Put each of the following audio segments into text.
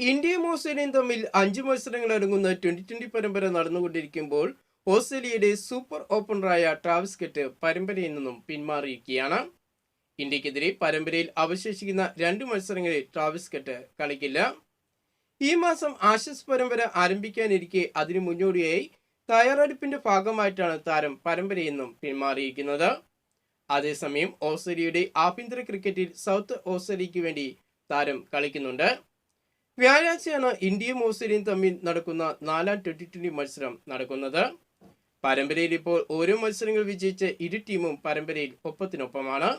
ഇന്ത്യയും ഓസ്ട്രേലിയയും തമ്മിൽ അഞ്ച് മത്സരങ്ങൾ അടങ്ങുന്ന ട്വന്റി ട്വന്റി പരമ്പര നടന്നുകൊണ്ടിരിക്കുമ്പോൾ ഓസ്ട്രേലിയയുടെ സൂപ്പർ ഓപ്പണറായ ട്രാവിസ് കെറ്റ് പരമ്പരയിൽ നിന്നും പിന്മാറിയിരിക്കുകയാണ്. ഇന്ത്യക്കെതിരെ പരമ്പരയിൽ അവശേഷിക്കുന്ന രണ്ട് മത്സരങ്ങളിൽ ട്രാവിസ് കെറ്റ് കളിക്കില്ല. ഈ മാസം ആശസ് പരമ്പര ആരംഭിക്കാനിരിക്കെ അതിനു മുന്നോടിയായി തയ്യാറെടുപ്പിന്റെ ഭാഗമായിട്ടാണ് താരം പരമ്പരയിൽ നിന്നും പിന്മാറിയിരിക്കുന്നത്. അതേസമയം ഓസ്ട്രേലിയയുടെ ആഭ്യന്തര ക്രിക്കറ്റിൽ സൗത്ത് ഓസ്ട്രേലിയയ്ക്ക് വേണ്ടി താരം കളിക്കുന്നുണ്ട്. വ്യാഴാഴ്ചയാണ് ഇന്ത്യയും ഓസ്ട്രേലിയയും തമ്മിൽ നടക്കുന്ന നാലാം ട്വന്റി ട്വന്റി മത്സരം നടക്കുന്നത്. പരമ്പരയിൽ ഇപ്പോൾ ഓരോ മത്സരങ്ങൾ വിജയിച്ച ഇരു ടീമും പരമ്പരയിൽ ഒപ്പത്തിനൊപ്പമാണ്.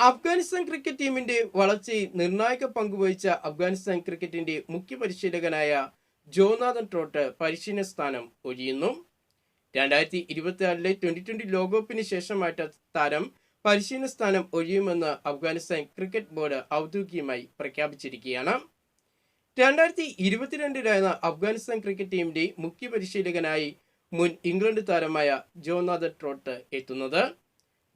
അഫ്ഗാനിസ്ഥാൻ ക്രിക്കറ്റ് ടീമിന്റെ വളർച്ചയിൽ നിർണായക പങ്കുവഹിച്ച അഫ്ഗാനിസ്ഥാൻ ക്രിക്കറ്റിന്റെ മുഖ്യ പരിശീലകനായ ജോനാഥൻ ട്രോട്ട് പരിശീലന സ്ഥാനം ഒഴിയുന്നു. രണ്ടായിരത്തി ഇരുപത്തിനാലിലെ ട്വന്റി ട്വന്റി ലോകകപ്പിന് ശേഷമായിട്ട് താരം പരിശീലന സ്ഥാനം ഒഴിയുമെന്ന് അഫ്ഗാനിസ്ഥാൻ ക്രിക്കറ്റ് ബോർഡ് ഔദ്യോഗികമായി പ്രഖ്യാപിച്ചിരിക്കുകയാണ്. രണ്ടായിരത്തി ഇരുപത്തിരണ്ടിലായിരുന്ന അഫ്ഗാനിസ്ഥാൻ ക്രിക്കറ്റ് ടീമിന്റെ മുഖ്യ പരിശീലകനായി മുൻ ഇംഗ്ലണ്ട് താരമായ ജോനാഥൻ ട്രോട്ട് എത്തുന്നത്.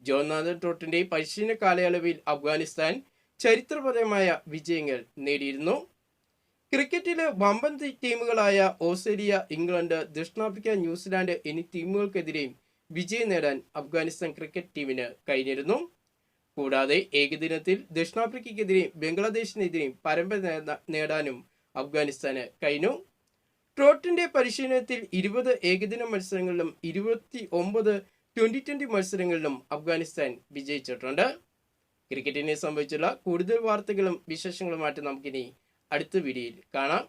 ജോനാഥൻ ട്രോട്ടിന്റെ പരിശീലന കാലയളവിൽ അഫ്ഗാനിസ്ഥാൻ ചരിത്രപരമായ വിജയങ്ങൾ നേടിയിരുന്നു. ക്രിക്കറ്റിലെ വമ്പൻ ടീമുകളായ ഓസ്ട്രേലിയ ഇംഗ്ലണ്ട് ദക്ഷിണാഫ്രിക്ക ന്യൂസിലാൻഡ് എന്നീ ടീമുകൾക്കെതിരെയും വിജയം നേടാൻ അഫ്ഗാനിസ്ഥാൻ ക്രിക്കറ്റ് ടീമിന് കഴിഞ്ഞിരുന്നു. കൂടാതെ ഏകദിനത്തിൽ ദക്ഷിണാഫ്രിക്കയ്ക്കെതിരെയും ബംഗ്ലാദേശിനെതിരെയും പരമ്പര നേടാനും അഫ്ഗാനിസ്ഥാന് കഴിഞ്ഞു. ട്രോട്ടിന്റെ പരിശീലനത്തിൽ ഇരുപത് ഏകദിന മത്സരങ്ങളിലും ഇരുപത്തി ഒമ്പത് ട്വന്റി ട്വന്റി മത്സരങ്ങളിലും അഫ്ഗാനിസ്ഥാൻ വിജയിച്ചിട്ടുണ്ട്. ക്രിക്കറ്റിനെ സംബന്ധിച്ചുള്ള കൂടുതൽ വാർത്തകളും വിശേഷങ്ങളുമായിട്ട് നമുക്കിനി അടുത്ത വീഡിയോയിൽ കാണാം.